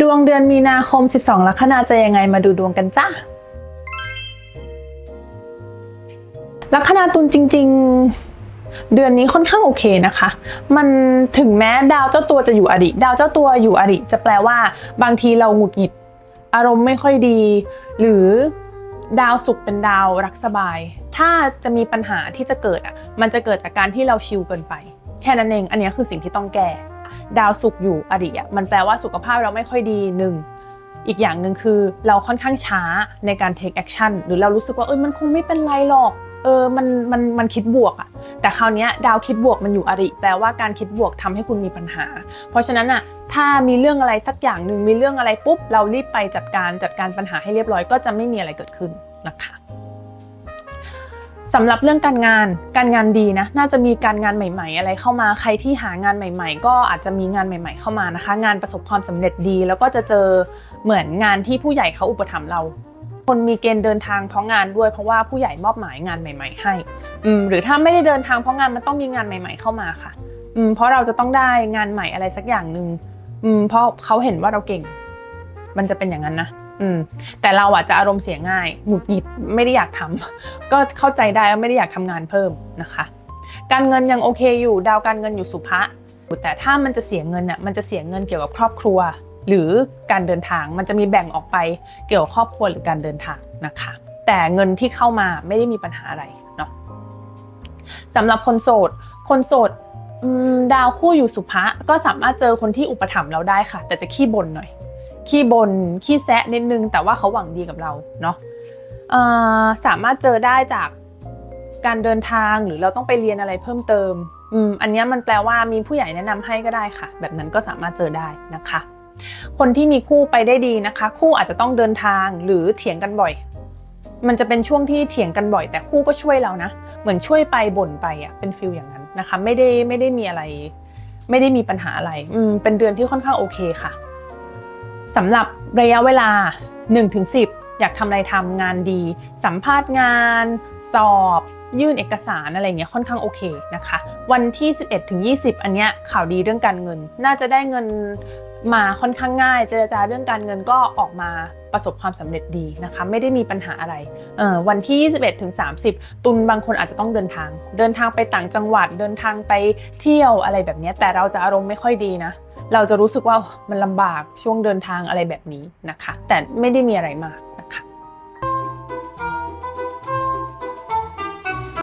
ดวงเดือนมีนาคม 12 ลัคนาจะยังไงมาดูดวงกันจ้าลัคนาตุลจริง ๆ เดือนนี้ค่อนข้างโอเคนะคะ มันถึงแม้ดาวเจ้าตัวจะอยู่อดีตดาวเจ้าตัวอยู่อดีตจะแปลว่า บางทีเราหงุดหงิด อารมณ์ไม่ค่อยดี หรือดาวศุกร์เป็นดาวรักสบาย ถ้าจะมีปัญหาที่จะเกิดอะ มันจะเกิดจากการที่เราชิลเกินไป แค่นั้นเอง อันนี้คือสิ่งที่ต้องแก้ ดาวศุกร์อยู่อดีตอะมันแปลว่าสุขภาพเราไม่ค่อยดีหนึ่งอีกอย่างหนึ่งคือเราค่อนข้างช้าในการ take action หรือเรารู้สึกว่าเอ้ยมันคงไม่เป็นไรหรอกเออมันมันมันคิดบวกอะแต่คราวนี้ดาวคิดบวกมันอยู่อริ แปลว่าการคิดบวกทำให้คุณมีปัญหา เพราะฉะนั้นอะถ้ามีเรื่องอะไรสักอย่างหนึ่งมีเรื่องอะไรปุ๊บ เรารีบไปจัดการจัดการปัญหาให้เรียบร้อยก็จะไม่มีอะไรเกิดขึ้นนะคะ สำหรับเรื่องการงาน การงานดีนะ น่าจะมีการงานใหม่ ๆ อะไรเข้ามา ใครที่หางานใหม่ ๆ ก็อาจจะมีงานใหม่ ๆ เข้ามานะคะ งานประสบความสำเร็จดี แล้วก็จะเจอเหมือนงานที่ผู้ใหญ่เขาอุปถัมภ์เรา คนมีเกณฑ์เดินทางเพราะงานด้วยเพราะว่าผู้ใหญ่มอบหมายงานใหม่ ๆ ให้ หรือถ้าไม่ได้เดินทางเพราะงานมันต้องมีงานใหม่ ๆ เข้ามาค่ะ เพราะเราจะต้องได้งานใหม่อะไรสักอย่างหนึ่งเพราะเขาเห็นว่าเราเก่ง มันจะเป็นอย่างนั้นนะ อืม แต่เราอะจะอารมณ์เสียง่าย หงุดหงิด ไม่ได้อยากทำก็เข้าใจได้ว่าไม่ได้อยากทำงานเพิ่มนะคะ การเงินยังโอเคอยู่ ดาวการเงินอยู่สุภะ แต่ถ้ามันจะเสียเงินน่ะ มันจะเสียเงินเกี่ยวกับครอบครัว หรือการเดินทาง มันจะมีแบ่งออกไปเกี่ยวกับครอบครัวหรือการเดินทางนะคะ แต่เงินที่เข้ามาไม่ได้มีปัญหาอะไรเนาะสำหรับคนโสด คนโสดดาวคู่อยู่สุภะก็สามารถเจอคนที่อุปถัมภ์เราได้ค่ะ แต่จะขี้บ่นหน่อย ขี้บน่นขี้แซะนิดนึง แต่ว่าเขาหวังดีกับเราเนาะสามารถเจอได้จากการเดินทางหรือเราต้องไปเรียนอะไรเพิ่มเติมอืมอันนี้มันแปลว่ามีผู้ใหญ่แนะนำให้ก็ได้ค่ะ แบบนั้นก็สามารถเจอได้นะคะ คนที่มีคู่ไปได้ดีนะคะ คู่อาจจะต้องเดินทางหรือเถียงกันบ่อย มันจะเป็นช่วงที่เถียงกันบ่อย แต่คู่ก็ช่วยเรานะ เหมือนช่วยไปบ่นไปอะเป็นฟิลอย่างนั้นนะคะ ไม่ได้ไม่ได้มีอะไร ไม่ได้มีปัญหาอะไรอืมเป็นเดือนที่ค่อนข้างโอเคค่ะ สำหรับระยะเวลา 1-10 อยากทำอะไรทำงานดี สัมภาษณ์งาน สอบ ยื่นเอกสารอะไรเงี้ยค่อนข้างโอเคนะคะ วันที่ 11-20 อันเนี้ยข่าวดีเรื่องการเงิน น่าจะได้เงินมาค่อนข้างง่าย เจรจาเรื่องการเงินก็ออกมาประสบความสำเร็จดีนะคะ ไม่ได้มีปัญหาอะไรเออวันที่ 21-30 ตุลบางคนอาจจะต้องเดินทาง เดินทางไปต่างจังหวัดเดินทางไปเที่ยวอะไรแบบเนี้ยแต่เราจะอารมณ์ไม่ค่อยดีนะ เราจะรู้สึกว่ามันลำบากช่วงเดินทางอะไรแบบนี้นะคะ แต่ไม่ได้มีอะไรมาก